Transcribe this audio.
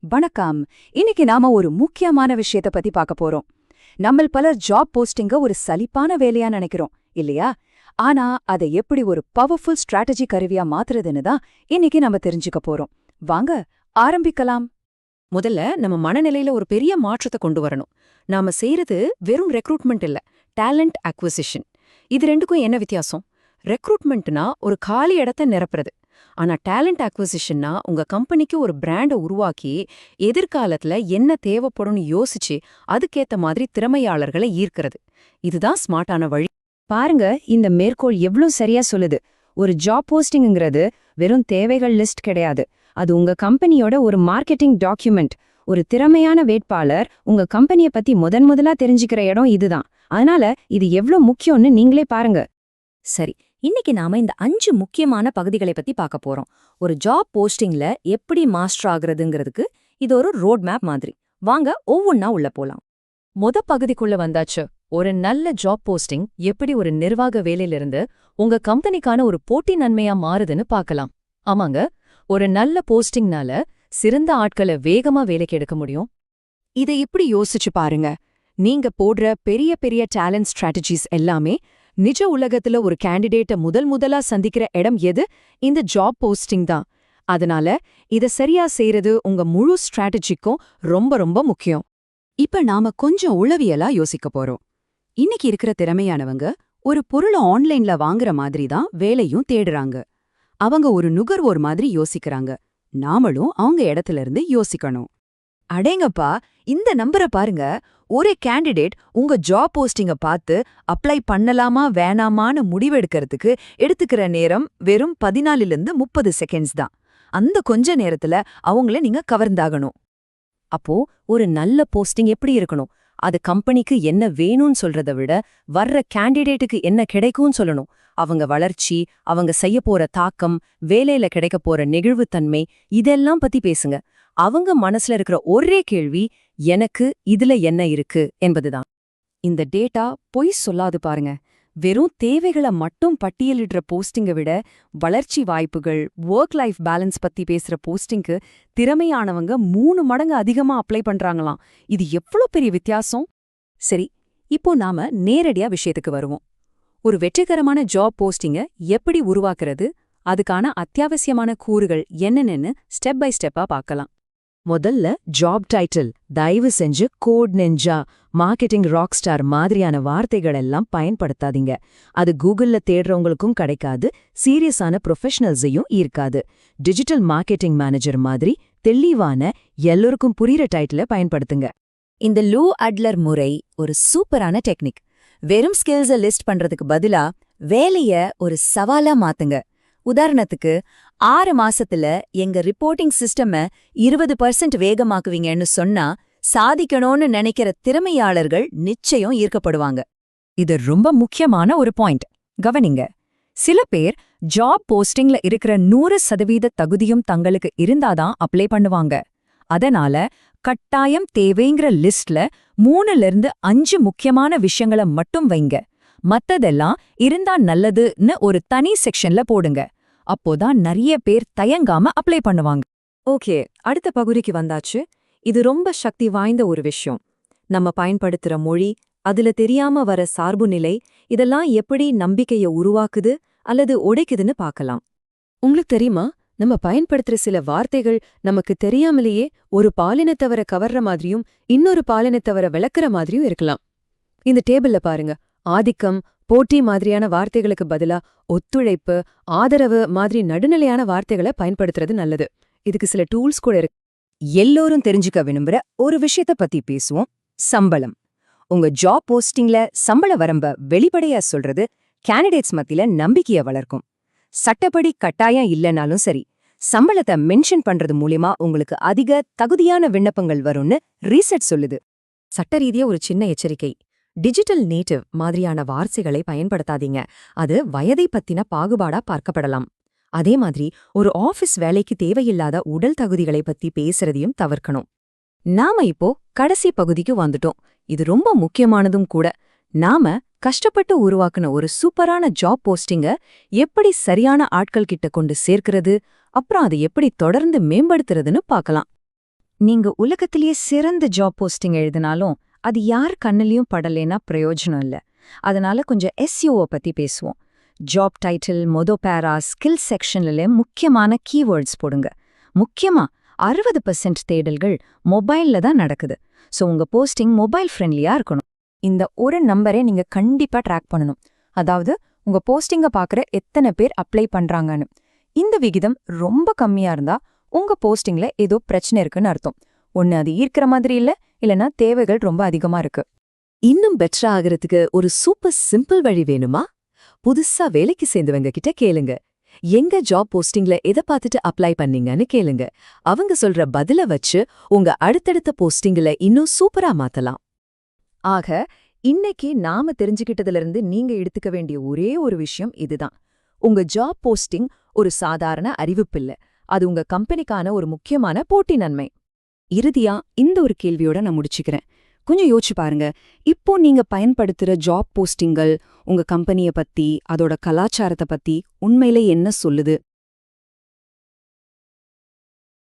வணக்கம். இன்னைக்கு நாம ஒரு முக்கியமான விஷயத்த பத்தி பார்க்க போறோம். நம்மள் பலர் ஜாப் போஸ்டிங்க ஒரு சலிப்பான வேலையா நினைக்கிறோம் இல்லையா? ஆனா அதை எப்படி ஒரு பவர்ஃபுல் ஸ்ட்ராட்டஜி கருவியா மாத்துறதுன்னு தான் இன்னைக்கு நம்ம தெரிஞ்சுக்க போறோம். வாங்க ஆரம்பிக்கலாம். முதல்ல நம்ம மனநிலையில ஒரு பெரிய மாற்றத்தை கொண்டு வரணும். நாம செய்யறது வெறும் ரெக்ரூட்மெண்ட் இல்ல டேலண்ட் அக்விசிஷன் இது ரெண்டுக்கும் என்ன வித்தியாசம்? ரெக்ரூட்மெண்ட்னா ஒரு காலி இடத்த நிரப்புறது. ஆனா டேலண்ட் அக்விசிஷன்னா உங்க கம்பெனிக்கு ஒரு பிராண்டை உருவாக்கி எதிர்காலத்துல என்ன தேவைப்படும்னு யோசிச்சு அதுக்கேத்த மாதிரி திறமையாளர்களை ஈர்க்கிறது. இதுதான் ஸ்மார்ட்டான வழி. பாருங்க இந்த மேற்கோள் எவ்ளோ சரியா சொல்லுது. ஒரு ஜாப் போஸ்டிங்ங்கிறது வெறும் தேவைகள் லிஸ்ட் கிடையாது. அது உங்க கம்பெனியோட ஒரு மார்க்கெட்டிங் டாக்குமெண்ட். ஒரு திறமையான வேட்பாளர் உங்க கம்பெனிய பத்தி முதன் முதலா தெரிஞ்சுக்கிற இடம் இதுதான். அதனால இது எவ்ளோ முக்கியம்னு நீங்களே பாருங்க. சரி இன்னைக்கு நாம இந்த அஞ்சு முக்கியமான பகுதிகளை பத்தி பார்க்க போறோம். ஒரு ஜாப் போஸ்டிங்ல எப்படி மாஸ்டர் ஆகுறதுங்கிறதுக்கு இது ஒரு ரோட் மேப் மாதிரி. வாங்க ஒவ்வொன்னா உள்ள போலாம். மொத பகுதிக்குள்ள வந்தாச்சு. ஒரு நல்ல ஜாப் போஸ்டிங் எப்படி ஒரு நிர்வாக வேலையிலிருந்து உங்க கம்பெனிக்கான ஒரு போட்டி நன்மையா மாறுதுன்னு பார்க்கலாம். ஆமாங்க ஒரு நல்ல போஸ்டிங்னால சிறந்த ஆட்களை வேகமா வேலைக்கு எடுக்க முடியும். இதை இப்படி யோசிச்சு பாருங்க. நீங்க போடுற பெரிய பெரிய டேலண்ட் ஸ்ட்ராட்டஜிஸ் எல்லாமே நிஜ உலகத்துல ஒரு கேண்டிடேட்ட முதல் முதலா சந்திக்கிற இடம் எது? இந்த ஜாப் போஸ்டிங் தான். அதனால இத சரியா செய்யறது உங்க முழு ஸ்ட்ராட்டஜிக்கும் ரொம்ப ரொம்ப முக்கியம். இப்ப நாம கொஞ்சம் உளவியலா யோசிக்க போறோம். இன்னைக்கு இருக்கிற திறமையானவங்க ஒரு பொருளை ஆன்லைன்ல வாங்குற மாதிரி தான் வேலையும் தேடுறாங்க. அவங்க ஒரு நுகர்வோர் மாதிரி யோசிக்கிறாங்க. நாமளும் அவங்க இடத்துல இருந்து யோசிக்கணும். அடேங்கப்பா இந்த நம்பரை பாருங்க. ஒரு கேண்டிடேட் உங்க ஜாப் போஸ்டிங்க பார்த்து அப்ளை பண்ணலாமா வேணாமான்னு முடிவெடுக்கிறதுக்கு எடுத்துக்கிற நேரம் வெறும் பதினாலிலிருந்து முப்பது செகண்ட்ஸ் தான். அந்த கொஞ்ச நேரத்துல அவங்கள நீங்க கவர்ந்தாகணும். அப்போ ஒரு நல்ல போஸ்டிங் எப்படி இருக்கணும்? அது கம்பெனிக்கு என்ன வேணும்னு சொல்றத விட வர்ற கேண்டிடேட்டுக்கு என்ன கிடைக்கும்னு சொல்லணும். அவங்க வளர்ச்சி அவங்க செய்ய போற தாக்கம் வேலையில கிடைக்க போற நெகிழ்வுத்தன்மை இதெல்லாம் பத்தி பேசுங்க. அவங்க மனசுல இருக்கிற ஒரே கேள்வி எனக்கு இதுல என்ன இருக்கு என்பதுதான். இந்த டேட்டா பொய் சொல்லாது பாருங்க. வெறும் தேவைகளை மட்டும் பட்டியலிடுற போஸ்டிங்கை விட வளர்ச்சி வாய்ப்புகள் ஒர்க் லைஃப் பேலன்ஸ் பத்தி பேசுற போஸ்டிங்க்கு திறமையானவங்க மூணு மடங்கு அதிகமா அப்ளை பண்றாங்களாம். இது எவ்வளோ பெரிய வித்தியாசம்? சரி இப்போ நாம நேரடியா விஷயத்துக்கு வருவோம். ஒரு வெற்றிகரமான ஜாப் போஸ்டிங்க எப்படி உருவாக்குறது அதுக்கான அத்தியாவசியமான கூறுகள் என்னென்னு ஸ்டெப் பை ஸ்டெப்பா பார்க்கலாம். முதல்ல ஜாப் டைட்டில் தயவு செஞ்சு code ninja marketing rock star மாதிரியான வார்த்தைகள் எல்லாம் பயன்படுத்தாதீங்க. அது கூகுள்ல தேடுறவங்களுக்கும் கிடைக்காது சீரியஸான ப்ரொஃபஷனல்ஸையும் ஈர்க்காது. டிஜிட்டல் மார்க்கெட்டிங் மேனேஜர் மாதிரி தெளிவான எல்லோருக்கும் புரியுற டைட்டில பயன்படுத்துங்க. இந்த லூ அட்லர் முறை ஒரு சூப்பரான டெக்னிக் வெறும் ஸ்கில்ஸ லிஸ்ட் பண்றதுக்கு பதிலா வேலைய ஒரு சவாலா மாத்துங்க. உதாரணத்துக்கு ஆறு மாசத்துல எங்க ரிப்போர்ட்டிங் சிஸ்டம இருபது பர்சன்ட் வேகமாக்குவீங்கன்னு சொன்னா சாதிக்கணும்னு நினைக்கிற திறமையாளர்கள் நிச்சயம் ஈர்க்கப்படுவாங்க. இது ரொம்ப முக்கியமான ஒரு பாயிண்ட் கவனிங்க சில பேர் ஜாப் போஸ்டிங்ல இருக்கிற நூறு சதவீத தகுதியும் தங்களுக்கு இருந்தாதான் அப்ளை பண்ணுவாங்க. அதனால கட்டாயம் தேவைங்கிற லிஸ்ட்ல மூணுல இருந்து அஞ்சு முக்கியமான விஷயங்கள மட்டும் வைங்க. மத்ததெல்லாம் இருந்தா நல்லதுன்னு ஒரு தனி செக்ஷன்ல போடுங்க. அப்போதான் நிறைய பேர் தயங்காம அப்ளை பண்ணுவாங்க. ஓகே அடுத்த பகுதிக்கு வந்தாச்சு. இது ரொம்ப சக்தி வாய்ந்த ஒரு விஷயம். நம்ம பயன்படுத்துற மொழி அதுல தெரியாம வர சார்பு நிலை இதெல்லாம் எப்படி நம்பிக்கைய உருவாக்குது அல்லது உடைக்குதுன்னு பார்க்கலாம். உங்களுக்கு தெரியுமா? நம்ம பயன்படுத்துற சில வார்த்தைகள் நமக்கு தெரியாமலேயே ஒரு பாலினத்தவரை கவர்ற மாதிரியும் இன்னொரு பாலினத்தவரை விளக்குற மாதிரியும் இருக்கலாம். இந்த டேபிள்ல பாருங்க. ஆதிக்கம் போட்டி மாதிரியான வார்த்தைகளுக்கு பதிலா ஒத்துழைப்பு ஆதரவு மாதிரி நடுநிலையான வார்த்தைகளை பயன்படுத்துறது நல்லது. இதுக்கு சில டூல்ஸ் கூட இருக்கு. எல்லோரும் தெரிஞ்சுக்க விரும்புற ஒரு விஷயத்த பத்தி பேசுவோம். சம்பளம். உங்க ஜாப் போஸ்டிங்ல சம்பள வரம்ப வெளிப்படையா சொல்றது கேண்டிடேட்ஸ் மத்தியில நம்பிக்கைய வளர்க்கும். சட்டப்படி கட்டாயம் இல்லைனாலும் சரி சம்பளத்தை மென்ஷன் பண்றது மூலியமா உங்களுக்கு அதிக தகுதியான விண்ணப்பங்கள் வரும்னு ரீசெட் சொல்லுது. சட்ட ரீதியா ஒரு சின்ன எச்சரிக்கை. டிஜிட்டல் நேட்டிவ் மாதிரியான வார்த்தைகளை பயன்படுத்தாதீங்க. அது வயதை பத்தின பாகுபாடா பார்க்கப்படலாம். அதே மாதிரி ஒரு ஆஃபீஸ் வேலைக்கு தேவையில்லாத உடல் தகுதிகளை பத்தி பேசுறதையும் தவிர்க்கணும். நாம இப்போ கடைசி பகுதிக்கு வந்துட்டோம். இது ரொம்ப முக்கியமானதும் கூட. நாம கஷ்டப்பட்டு உருவாக்குன ஒரு சூப்பரான ஜாப் போஸ்டிங்க எப்படி சரியான ஆட்கள் கிட்ட கொண்டு சேர்க்கிறது அப்புறம் அதை எப்படி தொடர்ந்து மேம்படுத்துறதுன்னு பார்க்கலாம். நீங்க உலகத்திலேயே சிறந்த ஜாப் போஸ்டிங் எழுதினாலும் அது யார் கண்ணிலையும் படலைன்னா பிரயோஜனம் இல்ல. அதனால கொஞ்சம் எஸ்யூஓ பத்தி பேசுவோம். ஜாப் டைட்டில் மொதோ பேரா ஸ்கில் செக்ஷன்ல முக்கியமான கீவேர்ட்ஸ் போடுங்க. முக்கியமா அறுபது பர்சன்ட் தேடல்கள் மொபைல்ல தான் நடக்குது. சோ உங்க போஸ்டிங் மொபைல் ஃப்ரெண்ட்லியா இருக்கணும். இந்த ஒரு நம்பரே நீங்க கண்டிப்பா ட்ராக் பண்ணணும். அதாவது உங்க போஸ்டிங்க பார்க்குற எத்தனை பேர் அப்ளை பண்றாங்கன்னு. இந்த விகிதம் ரொம்ப கம்மியா இருந்தா உங்க போஸ்டிங்ல ஏதோ பிரச்சனை இருக்குன்னு அர்த்தம். ஒண்ணு அது ஈர்க்கிற மாதிரி இல்ல இல்லனா தேவைகள் ரொம்ப அதிகமா இருக்கு. இன்னும் பெட்டரா ஆகிறதுக்கு ஒரு சூப்பர் சிம்பிள் வழி வேணுமா? புதுசா வேலைக்கு சேர்ந்தவங்க கிட்ட கேளுங்க. எங்க ஜாப் போஸ்டிங்ல எதை பார்த்துட்டு அப்ளை பண்ணீங்கன்னு கேளுங்க. அவங்க சொல்ற பதில வச்சு உங்க அடுத்தடுத்த போஸ்டிங்ல இன்னும் சூப்பரா மாத்தலாம். ஆக இன்னைக்கு நாம தெரிஞ்சுக்கிட்டதுல இருந்து நீங்க எடுத்துக்க வேண்டிய ஒரே ஒரு விஷயம் இதுதான். உங்க ஜாப் போஸ்டிங் ஒரு சாதாரண அறிவிப்பில்ல அது உங்க கம்பெனிக்கான ஒரு முக்கியமான போட்டி நன்மை. இறுதியா இந்த ஒரு கேள்வியோட நான் முடிச்சுக்கிறேன். கொஞ்சம் யோசிச்சு பாருங்க. இப்போ நீங்க பயன்படுத்துற ஜாப் போஸ்டிங்கள் உங்க கம்பெனிய பத்தி அதோட கலாச்சாரத்தை பத்தி உண்மையிலே என்ன சொல்லுது?